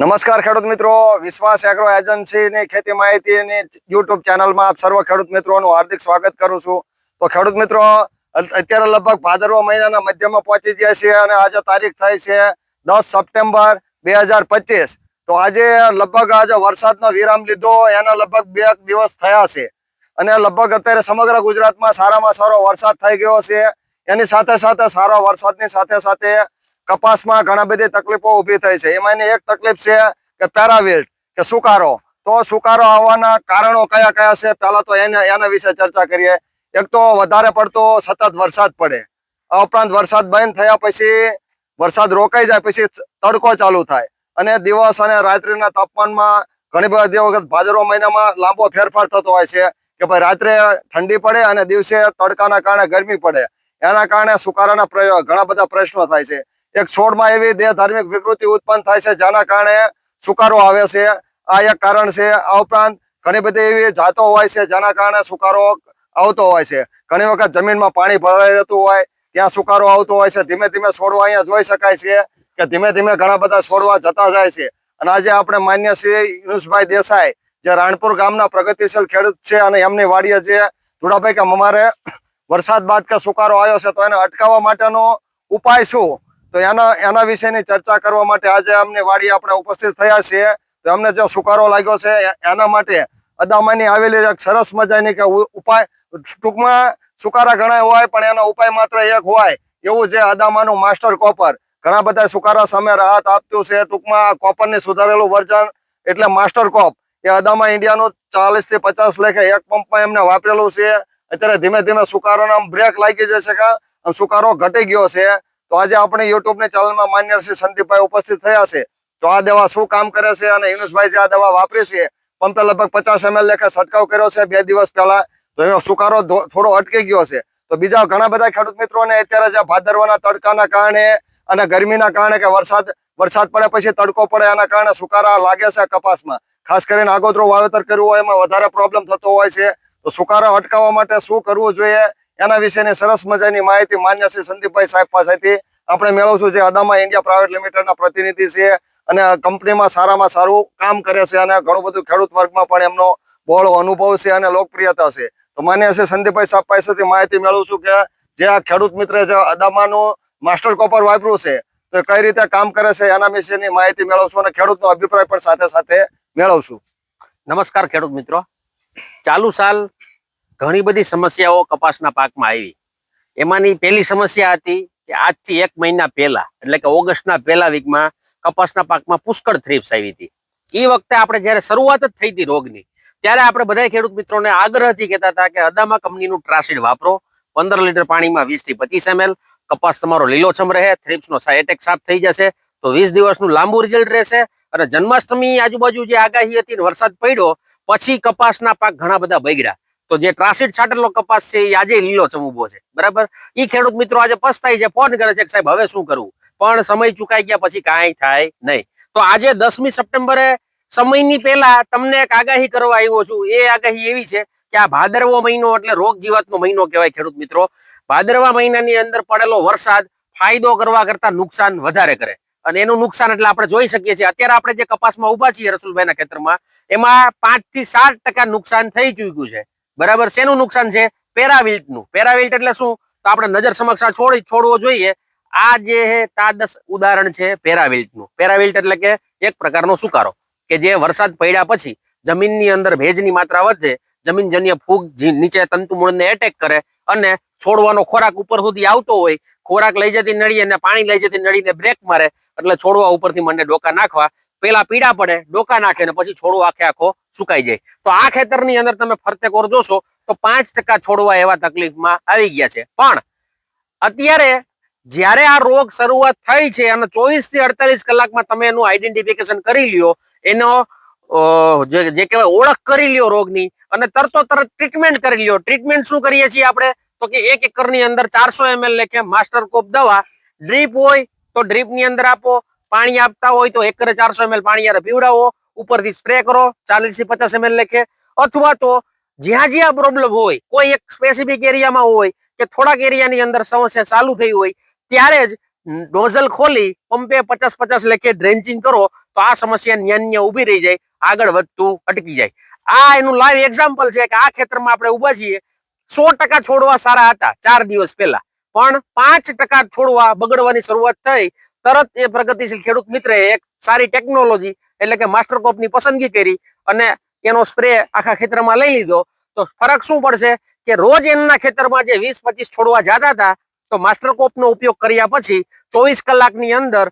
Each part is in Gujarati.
નમસ્કાર ખેડૂત મિત્રો. વિશ્વાસ એગ્રો એજન્સીની ખેતી માહિતીની યુટ્યુબ ચેનલમાં આપ સર્વ ખેડૂત મિત્રોનું હાર્દિક સ્વાગત કરું છું. તો ખેડૂત મિત્રો અત્યારે લગભગ ભાદરવા મહિનાના મધ્યમાં પહોંચી ગયા છીએ અને આજે તારીખ થઈ છે દસ સપ્ટેમ્બર બે તો આજે લગભગ આજે વરસાદનો વિરામ લીધો, એના લગભગ બે દિવસ થયા છે. અને લગભગ અત્યારે સમગ્ર ગુજરાતમાં સારામાં સારો વરસાદ થઈ ગયો છે. એની સાથે સાથે સારા વરસાદની સાથે સાથે કપાસમાં ઘણા બધી તકલીફો ઊભી થઈ છે. એમાંની એક તકલીફ છે કે પેરાવેલ્ટ કે સુકારો. તો સુકારો આવવાના કારણો કયા કયા છે? પહેલા તો એના એના વિશે ચર્ચા કરીએ. એક તો વધારે પડતો સતત વરસાદ પડે. આ ઉપરાંત વરસાદ બંધ થયા પછી, વરસાદ રોકાઈ જાય પછી તડકો ચાલુ થાય. અને દિવસ અને રાત્રિના તાપમાનમાં ઘણી બધી વખત ભાદરવા મહિનામાં લાંબો ફેરફાર થતો હોય છે કે ભાઈ રાત્રે ઠંડી પડે અને દિવસે તડકાના કારણે ગરમી પડે. એના કારણે સુકારાના પ્રયોગ ઘણા બધા પ્રશ્નો થાય છે. એક છોડમાં એવી દેહ ધાર્મિક વિકૃતિ ઉત્પન્ન થાય છે, જેના કારણે સુકારો આવે છે. આ એક કારણ છે. આ ઉપરાંત ઘણી બધી એવી જાતો હોય છે, જેના કારણે સુકારો આવતો હોય છે. ઘણી વખત જમીનમાં પાણી ભરાઈ રહેતું હોય, ત્યાં સુકારો આવતો હોય છે. ધીમે ધીમે છોડવા અહીંયા જોઈ શકાય છે કે ધીમે ધીમે ઘણા બધા છોડવા જતા જાય છે. અને આજે આપણે માન્ય શ્રી યુનુષભાઈ દેસાઈ, જે રાણપુર ગામના પ્રગતિશીલ ખેડૂત છે અને એમની વાડીએ જે જોડાભાઈ કે અમારે વરસાદ બાદ કે સુકારો આવ્યો છે, તો એને અટકાવવા માટેનો ઉપાય શું? તો એના એના વિશેની ચર્ચા કરવા માટે આજે અમને વાડી આપણે ઉપસ્થિત થયા છીએ. તો અમને જો સુકારો લાગ્યો છે એના માટે અદામાની આવેલી એક સરસ મજાની કે ઉપાય, ટૂંકમાં સુકારા ઘણા હોય, પણ એનો ઉપાય માત્ર એક હોય, એવું છે અદામાનું માસ્ટર કોપર. ઘણા બધા સુકારા સામે રાહત આપતું છે, ટૂંકમાં કોપરની સુધારેલું વર્ઝન એટલે માસ્ટર કોપ. એ અદામા ઇન્ડિયાનું ચાલીસથી પચાસ લેખે એક પંપમાં એમને વાપરેલું છે. અત્યારે ધીમે ધીમે સુકારોના બ્રેક લાગી જશે કે? સુકારો ઘટી ગયો છે. તો આજે આપણે યુટ્યુબની ચેનલમાં માન્ય શ્રી સંદીપભાઈ ઉપસ્થિત થયા છે. તો આ દવા શું કામ કરે છે અને યુનુસભાઈ જે આ દવા વાપરી છે, પંપે લગભગ પચાસ એમએલ લેખે છંટકાવ કર્યો છે બે દિવસ પહેલા. તો એનો સુકારો થોડો અટકી ગયો છે. તો બીજા ઘણા બધા ખેડૂત મિત્રોને અત્યારે જે ભાદરવાના તડકાના કારણે અને ગરમીના કારણે કે વરસાદ વરસાદ પડે પછી તડકો પડે એના કારણે સુકારા લાગે છે કપાસમાં. ખાસ કરીને આગોતરું વાવેતર કર્યું હોય એમાં વધારે પ્રોબ્લેમ થતો હોય છે. તો સુકારા અટકાવવા માટે શું કરવું જોઈએ? એના વિશેની સરસ મજાની માહિતી માન્ય શ્રી સંદીપભાઈ સાહેબ પાસેથી આપણે મેળવશું. જે અદામા ઇન્ડિયા પ્રાઇવેટ લિમિટેડના પ્રતિનિધિ છે અને કંપનીમાં સારામાં સારું કામ કરે છે અને ઘણું બધું ખેડૂત વર્ગમાં પણ એમનો બહોળો અનુભવ છે અને લોકપ્રિયતા છે. તો માન્ય શ્રી સંદીપભાઈ સાહેબ પાસેથી માહિતી મેળવું છું કે જે આ ખેડૂત મિત્રે જે અદામાનું માસ્ટર કોપર વાપર્યું છે, તો કઈ રીતે કામ કરે છે એના વિશેની માહિતી મેળવશું અને ખેડૂતનો અભિપ્રાય પણ સાથે સાથે મેળવશું. નમસ્કાર ખેડૂત મિત્રો. ચાલુ સાલ ઘણી બધી સમસ્યાઓ કપાસના પાકમાં આવી. એમાંની પહેલી સમસ્યા હતી કે આજથી એક મહિના પહેલા, એટલે કે ઓગસ્ટના પહેલા વીકમાં કપાસના પાકમાં પુષ્કળ થ્રીપ્સ આવી હતી. એ વખતે આપણે જ્યારે શરૂઆત જ થઈ હતી રોગની, ત્યારે આપણે બધા ખેડૂત મિત્રોને આગ્રહથી કહેતા હતા કે અદામા કંપનીનું ટ્રાસિડ વાપરો, પંદર લીટર પાણીમાં વીસથી પચીસ એમએલ કપાસ તમારો લીલોછમ રહે થ્રીપ્સનો એટેક સાફ થઈ જશે, તો વીસ દિવસનું લાંબુ રિઝલ્ટ રહેશે, અને જન્માષ્ટમી આજુબાજુ જે આગાહી હતી વરસાદ પડ્યો, પછી કપાસના પાક ઘણા બધા બગડ્યા. તો જે ટ્રાસિડ છાંટેલો કપાસ છે એ આજે લીલો ઊભો છે. બરાબર? ઈ ખેડૂત મિત્રો આજે પસ્તાય છે, ફોન કરે છે કે સાહેબ, હવે શું કરવું? પણ સમય ચુકાઈ ગયા પછી કાંઈ થાય નહીં. તો આજે દસમી સપ્ટેમ્બરે સમયની પહેલા તમને એક આગાહી કરવા આવ્યો છું. એ આગાહી એવી છે કે આ ભાદરવો મહિનો એટલે રોગ જીવાતનો મહિનો કહેવાય ખેડૂત મિત્રો. ભાદરવા મહિનાની અંદર પડેલો વરસાદ ફાયદો કરવા કરતા નુકસાન વધારે કરે. અને એનું નુકસાન એટલે આપણે જોઈ શકીએ છીએ. અત્યારે આપણે જે કપાસમાં ઊભા છીએ રસુલભાઈના ખેતરમાં, એમાં પાંચથી સાત નુકસાન થઈ ચૂક્યું છે. બરાબર? શેનું નુકસાન છે? પેરાવિલ્ટનું. પેરાવિલ્ટ એટલે શું? તો આપણે નજર સમક્ષ આ છોડી છોડવો જોઈએ. આ જે તાદસ ઉદાહરણ છે પેરાવિલ્ટનું. પેરાવિલ્ટ એટલે કે એક પ્રકારનો સુકારો, કે જે વરસાદ પડ્યા પછી જમીનની અંદર ભેજની માત્રા વધે, જમીનજન્ય ફૂગ નીચે તંતુમૂળને એટેક કરે અને છોડવાનો ખોરાક ઉપર સુધી આવતો હોય, ખોરાક લઈ જતી નળી અને પાણી લઈ જતી નળીને બ્રેક મારે, એટલે છોડવા ઉપરથી મને ડોકા નાખવા. પેલા પીડા પડે, ડોકા નાખે ને પછી છોડવો આખે આખો સુકાઈ જાય. તો આ ખેતરની અંદર તમે ફરતે કોર જોશો, તો પાંચ ટકા છોડવા એવા તકલીફમાં આવી ગયા છે. પણ અત્યારે જ્યારે આ રોગ શરૂઆત થઈ છે અને ચોવીસથી અડતાલીસ કલાકમાં તમે એનું આઈડેન્ટિફિકેશન કરી લ્યો, એનો જે કહેવાય ઓળખ કરી લ્યો રોગની અને તરતો તરત ટ્રીટમેન્ટ કરી લ્યો. ટ્રીટમેન્ટ શું કરીએ છીએ આપણે? તો કે એક એકરની અંદર ચારસો એમએલ લેખે, માસ્ટર કોપ દવા, ડ્રીપ હોય તો ડ્રીપની અંદર આપો, પાણી આપતા હોય તો એકરે ચારસો એમએલ પાણી યાર પીવડાવો, ઉપરથી સ્પ્રે કરો ચાલીસથી પચાસ એમએલ લેખે. અથવા તો જ્યાં જ્યાં પ્રોબ્લેમ હોય, કોઈ એક સ્પેસિફિક એરિયામાં હોય કે થોડાક એરિયાની અંદર સમસ્યા ચાલુ થઈ હોય, ત્યારે જ ડોઝલ ખોલી, પંપે પચાસ પચાસ લેખે ડ્રેન્ચિંગ કરો, તો આ સમસ્યા ન્યાન્ય ઊભી રહી જાય, આગળ વધતું અટકી જાય. આ એનું લાઈવ એક્ઝામ્પલ છે કે આ ખેતરમાં આપણે ઊભા છીએ સો ટકા છોડવા સારા હતા, ચાર દિવસ પહેલા. પણ પાંચ ટકા છોડવા બગડવાની શરૂઆત થઈ, તરત એ પ્રગતિશીલ ખેડૂત મિત્રે એક સારી ટેકનોલોજી એટલે કે માસ્ટરકોપની પસંદગી કરી અને એનો સ્પ્રે આખા ખેતરમાં લઈ લીધો. તો ફરક શું પડશે કે રોજ એમના ખેતરમાં જે વીસ પચીસ છોડવા જતા હતા, તો માસ્ટરકોપનો ઉપયોગ કર્યા પછી ચોવીસ કલાકની અંદર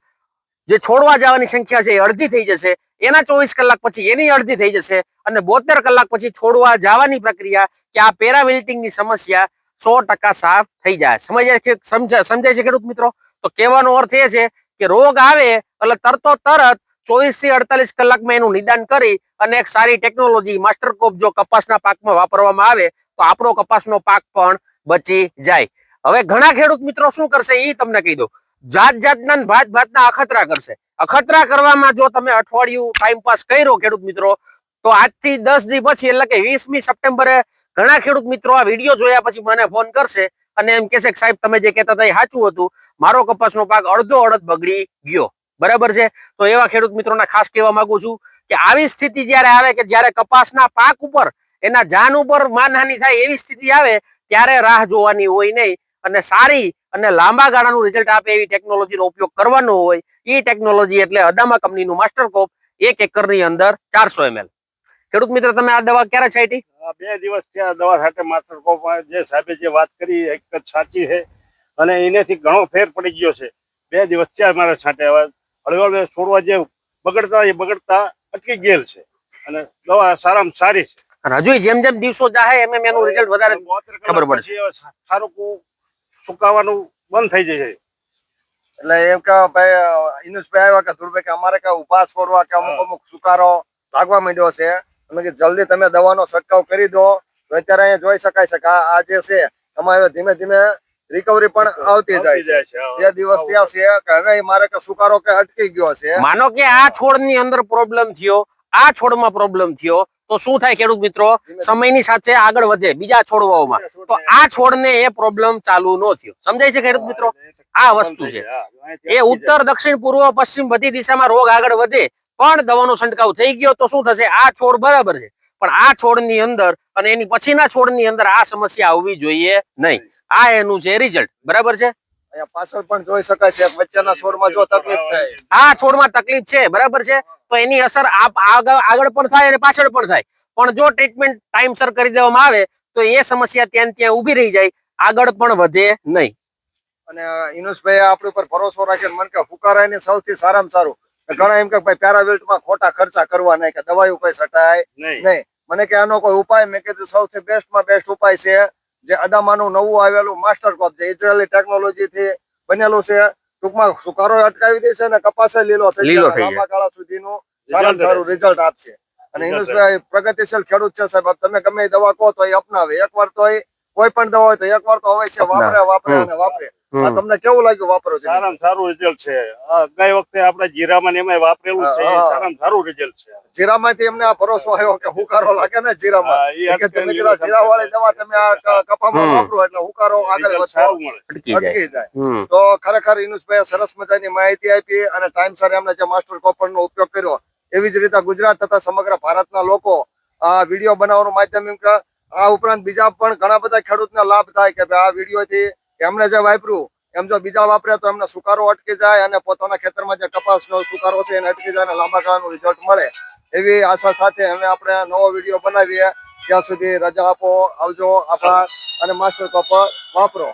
જે છોડવા જવાની સંખ્યા છે એ અડધી થઈ જશે. એના ચોવીસ કલાક પછી એની અડધી થઈ જશે અને બોતેર કલાક પછી છોડવા જવાની પ્રક્રિયા કે આ પેરાવિલ્ટિંગની સમસ્યા સો ટકા સાફ થઈ જાય. સમજાય છે? સમજાય છે ખેડૂત મિત્રો? તો કહેવાનો અર્થ એ છે કે રોગ આવે એટલે તરતો તરત ચોવીસથી અડતાલીસ કલાકમાં એનું નિદાન કરી અને એક સારી ટેકનોલોજી માસ્ટરકોપ જો કપાસના પાકમાં વાપરવામાં આવે, તો આપણો કપાસનો પાક પણ બચી જાય. હવે ઘણા ખેડૂત મિત્રો શું કરશે? એ તમને કહી દઉં. જાત જાતના ભાત ભાતના અખતરા કરશે. અખતરા કરવામાં જો તમે અઠવાડિયું ટાઈમ પાસ કર્યો ખેડૂત મિત્રો, તો આજથી દસ દી પછી એટલે કે વીસમી સપ્ટેમ્બરે ઘણા ખેડૂત મિત્રો આ વીડિયો જોયા પછી મને ફોન કરશે અને એમ કહેશે કે સાહેબ, તમે જે કહેતા હતા એ સાચું હતું. મારો કપાસનો પાક અડધો અડધ બગડી ગયો. બરાબર છે? તો એવા ખેડૂત મિત્રોને ખાસ કહેવા માંગુ છું કે આવી સ્થિતિ જ્યારે આવે કે જ્યારે કપાસના પાક ઉપર, એના જાન ઉપર માનહાનિ થાય એવી સ્થિતિ આવે, ત્યારે રાહ જોવાની હોય નહીં. અને સારી અને લાંબા ગાળાનું રિઝલ્ટ આપે એવી ટેકનોલોજીનો ઉપયોગ કરવાનો હોય એ ટેકનોલોજી એટલે અદામા કંપનીનું માસ્ટરકોપ એક એકરની અંદર ચારસો એમએલ ખેડૂત મિત્ર તમે આ દવા ક્યારે છાંટી? બે દિવસ થયા દવા સાથે માસ્ટર કોપ જે સાહેબે જે વાત કરી જ સાચી છે. અને એનેથી ઘણો ફેર પડી ગયો છે. બે દિવસ થયા મારે છાંટે. હવે હળવે છોડવા જે બગડતા એ બગડતા અટકી ગયેલ છે. અને દવા સારામાં સારી છે. અને હજુ જેમ જેમ દિવસો જાહે એમ એમ એનું રિઝલ્ટ વધારે ખબર પડશે. સારું સુકાવાનું બંધ થઈ જશે. એટલે એમ કે ભાઈ ઇનુસભાઈ આવ્યા કે ધ્રુવભાઈ કે અમારે કઈ ઊભા છોડવા કે અમુક અમુક સુકારો લાગવા માંડ્યો છે. અમે કે જલ્દી તમે દવાનો છંટકાવ કરી દો. તો અત્યારે અહીંયા જોઈ શકાય છે કે આ જે છે એમાં હવે ધીમે ધીમે રિકવરી પણ આવતી જાય છે છે. બે દિવસ થયા છે કે હવે મારે કે સુકારો કે અટકી ગયો છે. માનો કે આ છોડની અંદર પ્રોબ્લેમ થયો આ છોડમાં પ્રોબ્લેમ થયો તો શું થાય ખેડૂત મિત્રો? સમયની સાથે આગળ વધે બીજા છોડવાઓમાં. તો આ છોડને એ પ્રોબ્લેમ ચાલુ ન થયો. સમજાય છે ખેડૂત મિત્રો? આ વસ્તુ છે. એ ઉત્તર દક્ષિણ પૂર્વ પશ્ચિમ બધી દિશામાં રોગ આગળ વધે પણ દવાનો છંટકાવ થઈ ગયો તો શું થશે? આ છોડ બરાબર છે. પણ આ છોડની અંદર અને એની પછીના છોડની અંદર આ સમસ્યા આવવી જોઈએ નહીં. આ એનું છે રિઝલ્ટ બરાબર છે? પાછળ પણ જોઈ શકાય છે વચ્ચેના છોડમાં જો તકલીફ થાય. આ છોડમાં તકલીફ છે બરાબર છે? તો એની અસર આપ આગળ આગળ પણ થાય અને પાછળ પણ થાય. પણ જો ટ્રીટમેન્ટ ટાઈમસર કરી દેવામાં આવે તો એ સમસ્યા ત્યાં ને ત્યાં ઊભી રહી જાય આગળ પણ વધે નહીં. અને ઇનુસભાઈ આપણી ઉપર ભરોસો રાખીને મને કે ફુકારાની સૌથી સારામાં સારું. ઘણા એમ કે ભાઈ પેરાવેલ્ટમાં ખોટા ખર્ચા કરવા નહીં કે દવાઈઓ કઈ સટાય નહીં. નહીં. મને કે આનો કોઈ ઉપાય? મેં કીધું સૌથી બેસ્ટમાં બેસ્ટ ઉપાય છે જે અદામાનું નવું આવેલું માસ્ટર ક્રોપ છે ઇઝરાયલી ટેકનોલોજીથી બનેલું છે. ટૂંકમાં સુકારો અટકાવી દેશે અને કપાસે લીલો. લાંબા ગાળા સુધીનું સારામાં સારું રિઝલ્ટ આપશે. અને હિન્દુભાઈ પ્રગતિશીલ ખેડૂત છે સાહેબ. તમે ગમે એ દવા કહો તો એ અપનાવે. એકવાર તો એ કોઈ પણ દવા હોય તો એકવાર તો અવશ્ય વાપરે વાપરે અને વાપરે. તમને કેવું લાગ્યું વાપરો છે? સારામાં સારું રિઝલ્ટ છે. ગઈ વખતે આપણે જીરામાં એમાં વાપરેલું છે. સારામાં સારું રિઝલ્ટ છે. જીરામાંથી એમને આ ભરોસો આવ્યો કે હુકારો લાગે ને જીરામાં? કે તમે અટકેલી જીરા વાળી દવા તમે આ કપામાં વાપરો એટલે હુકારો આગળ સારું મળે. અટકી જાય. તો ખરેખર ઇનુસભાઈ સરસ મજાની માહિતી આપી અને ટાઈમસર એમને જે માસ્ટર કોપર નો ઉપયોગ કર્યો એવી જ રીતે ગુજરાત તથા સમગ્ર ભારતના લોકો આ વીડિયો બનાવવાનું માધ્યમ એમ કે આ ઉપરાંત બીજા પણ ઘણા બધા ખેડૂતને લાભ થાય કે આ વીડિયો એમને જે વાપર્યું, એમ જો બીજા વાપરે તો એમને સુકારો અટકી જાય અને પોતાના ખેતરમાં જે કપાસનો સુકારો છે એને અટકી જાય અને લાંબા ગાળાનું રિઝલ્ટ મળે. એવી આશા સાથે હવે આપણે નવો વીડિયો બનાવીએ. ત્યાં સુધી રજા આપો, આવજો, આભાર અને માસ્ટર કપ વાપરો.